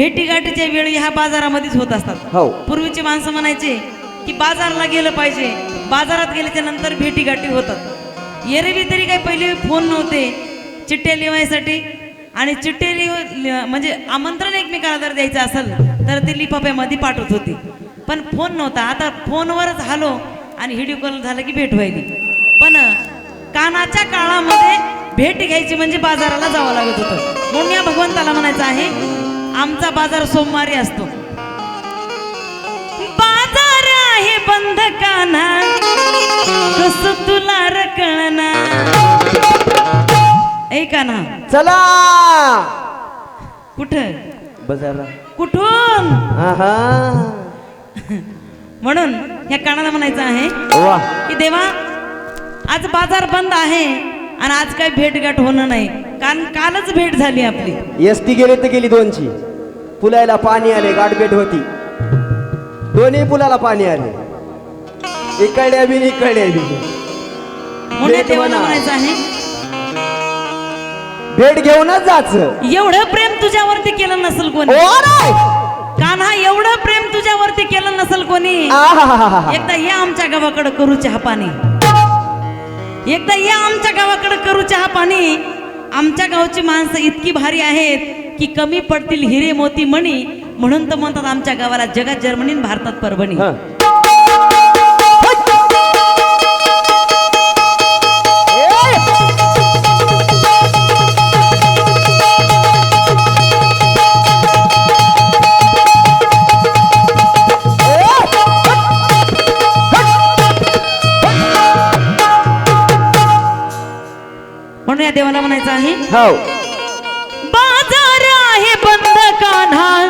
भेटीगाठीच्या वेळी ह्या बाजारामध्येच होत असतात. हो. पूर्वीची माणसं म्हणायचे की बाजारला गेलं पाहिजे. बाजारात गेल्याच्यानंतर भेटीगाठी होतात. एरवी तरी काही पहिले फोन नव्हते. चिठ्ठ्या लिहायसाठी आणि चिठ्ठ्या लिह- म्हणजे आमंत्रण एकमेकाला जर द्यायचं असेल तर ते लिफाफ्यामध्ये पाठवत होते. पण फोन नव्हता. आता फोनवरच हॅलो आणि व्हिडिओ कॉल झालं की भेट व्हायली. पण कानाच्या काळामध्ये भेट घ्यायची म्हणजे बाजाराला जावं लागत होतं. म्हणून या भगवंताला म्हणायचं आहे आमचा बाजार सोमवारी असतो. बाजार आहे बंद काना कस तुला रकळना ऐका ना. चला! कुठं? बाजारला. कुठून? म्हणून ह्या कानाला म्हणायचं आहे की देवा आज बाजार बंद आहे आणि आज काही भेटगाठ होणं नाही. कारण कालच भेट झाली आपली. एस टी गेली तर गेली दोनची. पुलायला पाणी आले गाठभेट होती. दोन्ही पुलाला पाणी आले. इकडल्या बी इकडल्या बी. भेट देवाला म्हणा. म्हणायचं आहे. भेट घेऊनच जायचं. एवढं प्रेम तुझ्यावरती केलं नसेल कोणी? रे! कान्हा एवढं प्रेम तुझ्यावरती केलं नसेल कोणी. एकदा या आमच्या गावाकडे करू चहा पाणी. एकदा या आमच्या गावाकडे करू चहा पाणी. आमच्या गावची माणसं इतकी भारी आहेत की कमी पडतील हिरे मोती मणी म्हणून तर म्हणतात आमच्या गावाला जगात जर्मनी भारतात परभणी. हं. म्हणून या देवाला म्हणायचं आहे? हो. बाजार आहे बंद कान्हा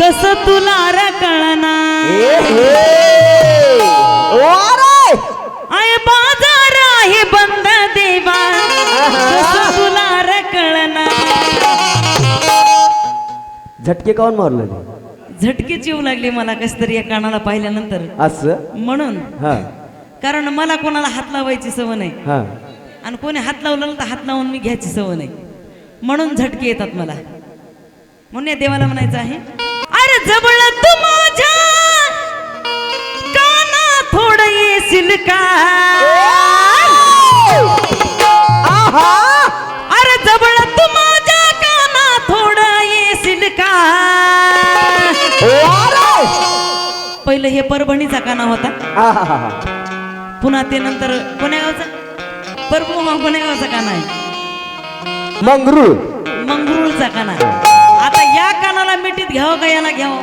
कस तुला कळना! आय बाजार आहे बंद देवा कस तुला कळना झटके काऊन मारलं? झटकेच येऊ लागली मला कस तरी या कानाला पाहिल्यानंतर. असं? म्हणून. हा. कारण मला कोणाला हात लावायची सवय नाही. हा. आणि कोणी हात लावलं तर हात लावून मी घ्यायची सवय नाही म्हणून झटके येतात मला म्हणून या देवाला म्हणायचं आहे अरे जवळ तू माझ्या काना थोडं येशील का! अरे जवळ तू माझ्या काना थोडं येशील का! पहिलं हे परभणीचा काना होता. पुन्हा ते नंतर कोण्या गावचा कोण्या गावचा काना आहे मंगरूळ. मंगरुळचा काना आता या कानाला मिठीत घ्यावं का याला घ्यावं?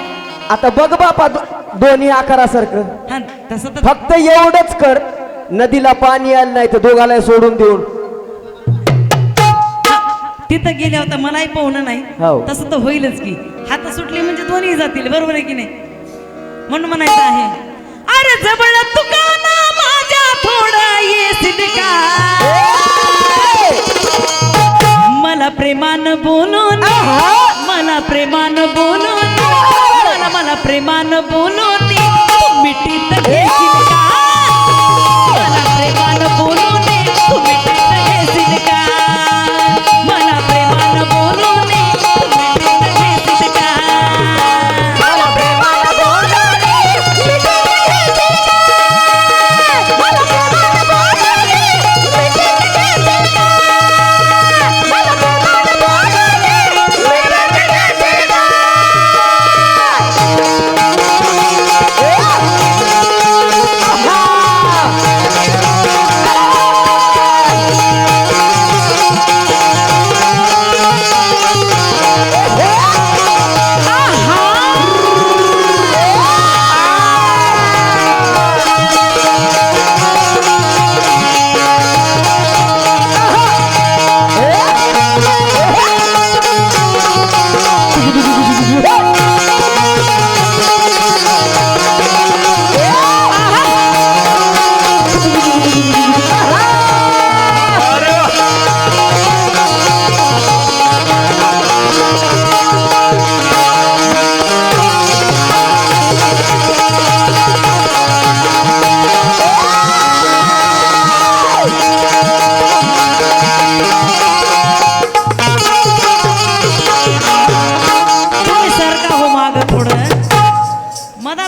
आता बघ बापा दो- दोन्ही आकारासारखं. हा तसं तर फक्त एवढंच कर नदीला पाणी आलं नाही तर दोघाला सोडून देऊन. तिथं गेल्या होता मलाही पाहुणं नाही. हो. तसं तर होईलच की. हात सुटले म्हणजे दोन्ही जातील बरोबर आहे की नाही? म्हणून म्हणायचं आहे अरे जवळ तू काना माझ्या थोडं येशील का मला प्रेमानं बोलून मला प्रेमानं बोलून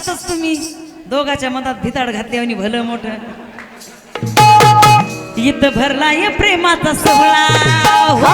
तसंच तुम्ही दोघाच्या मनात भिताड घातली आणि भलं मोठं इथं भरलाय प्रेमाचा सोहळा हो.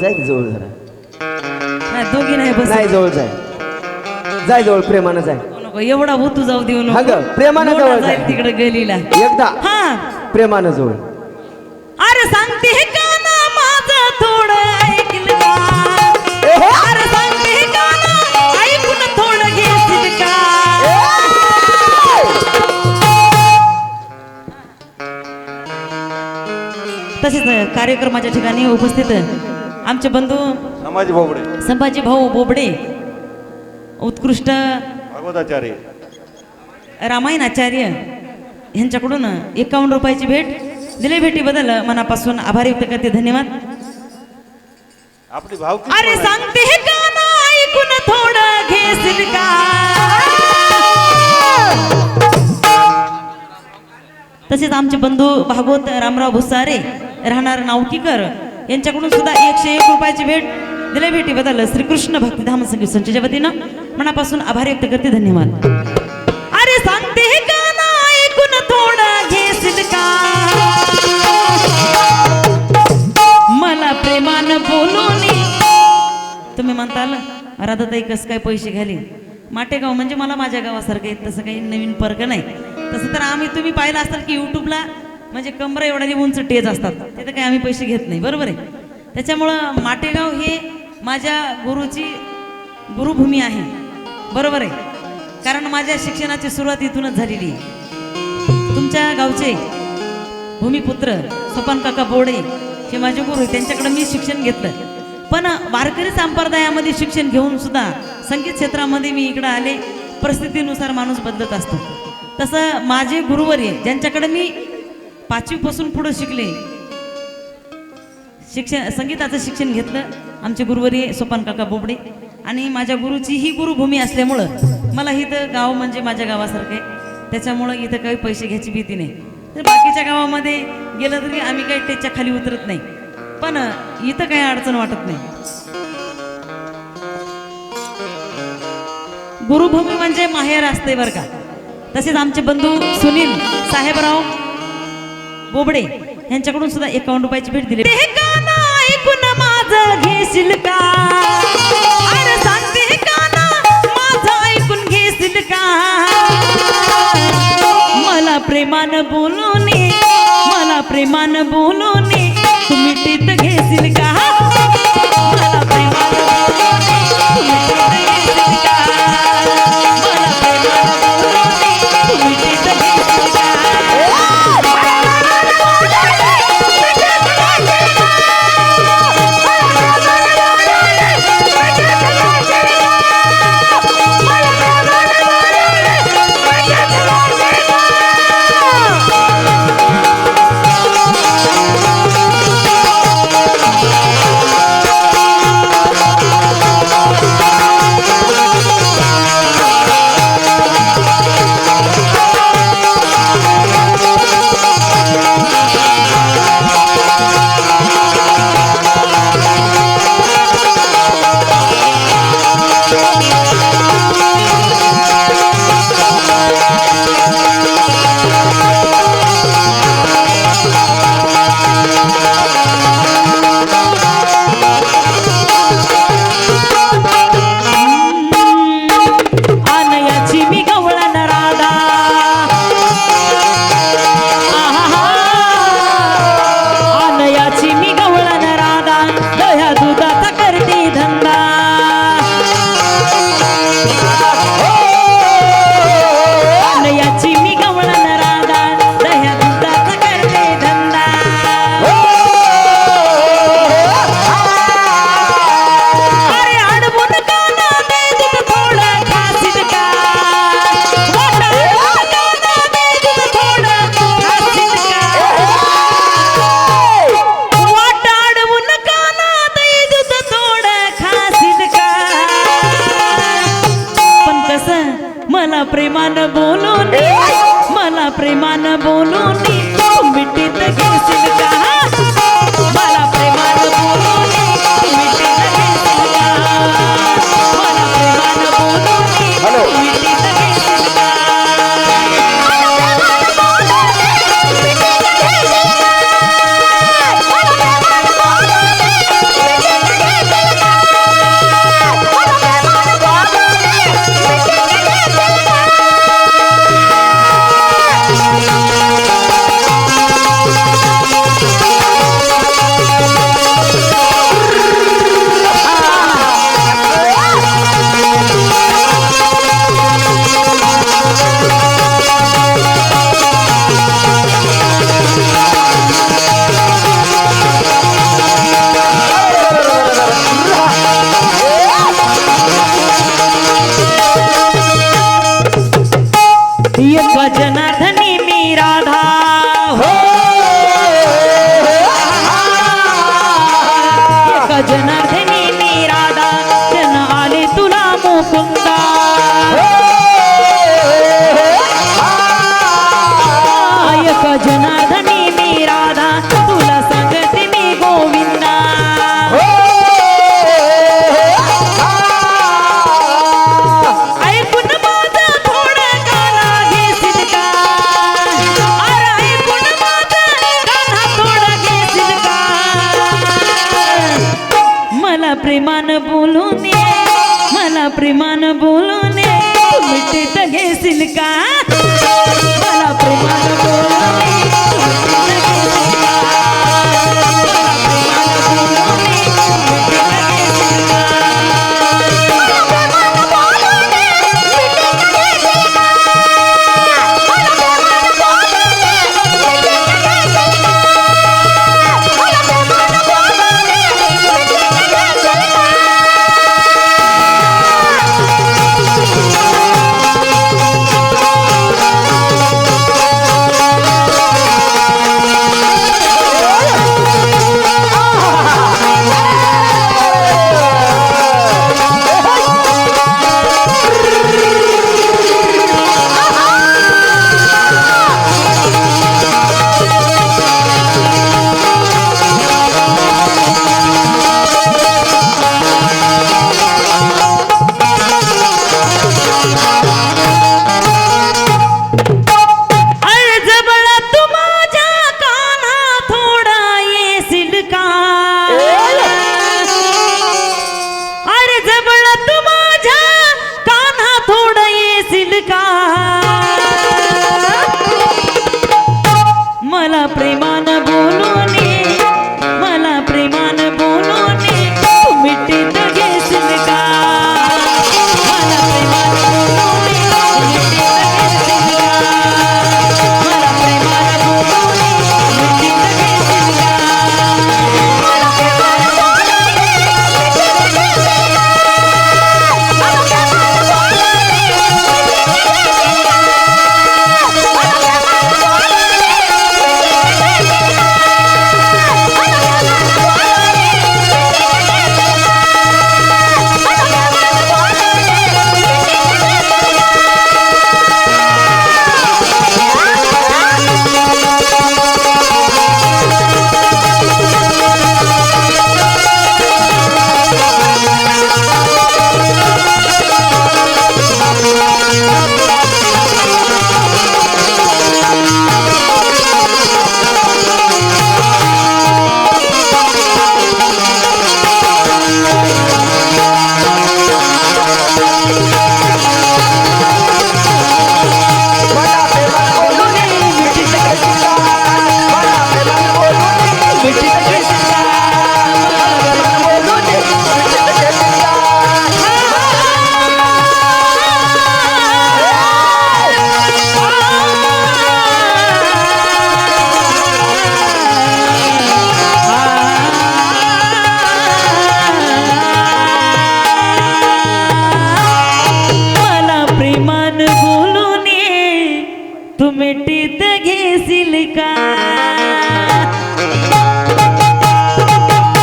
जाय की जवळ जरा? नाही, दोघी नाही बस नाही जवळ जाय. जाय जवळ प्रेमानं जाय. नको एवढा होतू जाऊ देऊ हा ग, प्रेमानं जवळ जाईल जा. तिकडे गलीला. एकदा हा. प्रेमानं जवळ. अरे सांगते गाणं माझं थोडं ऐकलं का? अरे सांगते गाणं ऐकून थोडं घेशील का? तसेच कार्यक्रमाच्या ठिकाणी उपस्थित आमचे बंधू समाज बोबडे. संभाजी भाऊ बोबडे उत्कृष्ट भागवताचार्य. रामायण आचार्य यांच्याकडून एकावन्न रुपयाची भेट दिले भेटीबद्दल मनापासून आभारी व्यक्त करते धन्यवाद. आपली भावकी अरे सांगते हे गाणं ऐकून थोडं घेशील का? तसेच आमचे बंधू भागवत रामराव भुसारे राहणार नावकीकर यांच्याकडून सुद्धा एकशे एक रुपयाची भेट दिल्या भेटीबद्दल श्रीकृष्ण भक्तीधाम संगीत संच्या वतीनं. मनापासून आभार व्यक्त करते धन्यवाद. अरे सांगते हे गाणं ऐकून थोडं घेशील का मला प्रेमानं बोलून तुम्ही म्हणताल राधाताई कसं काय पैसे घाली? माटेगाव म्हणजे मला माझ्या गावासारखं आहे तसं काही नवीन पर्क नाही. तसं तर आम्ही तुम्ही पाहिलं असाल की युट्यूबला म्हणजे कमरा एवढ्याने उंच टेज असतात. तिथं काही आम्ही पैसे घेत नाही. बरोबर आहे? त्याच्यामुळं माटेगाव हे माझ्या गुरुची गुरुभूमी आहे. बरोबर आहे? कारण माझ्या शिक्षणाची सुरुवात इथूनच झालेली आहे. तुमच्या गावचे भूमिपुत्र सोपान काका बोडे हे माझे गुरु त्यांच्याकडे मी शिक्षण घेतलं. पण वारकरी संप्रदायामध्ये शिक्षण घेऊन सुद्धा संगीत क्षेत्रामध्ये मी इकडं आले. परिस्थितीनुसार माणूस बदलत असतो. तसं माझे गुरुवर्य ज्यांच्याकडे मी पाचवीपासून पुढं शिकले. शिक्षण संगीताचं शिक्षण घेतलं. आमचे गुरुवरी सोपान काका बोबडे आणि माझ्या गुरुची ही गुरुभूमी असल्यामुळं मला इथं गाव म्हणजे माझ्या गावासारखं आहे. त्याच्यामुळं इथं काही पैसे घ्यायची भीती नाही. तर बाकीच्या गावामध्ये गेलं तरी आम्ही काही त्याच्याखाली उतरत नाही. पण इथं काही अडचण वाटत नाही. गुरुभूमी म्हणजे माहेर असते बरं का. तसेच आमचे बंधू सुनील साहेबराव बोबडे यांच्याकडून सुद्धा एकावन्न रुपयाची भेट दिली. ऐकून माझं घेशील का? सांगते माझं ऐकून घेशील का? मला प्रेमानं बोलून मला प्रेमानं बोलून तुम्ही टीत घे. मला प्रेमान बोलून मला प्रेमान बोलून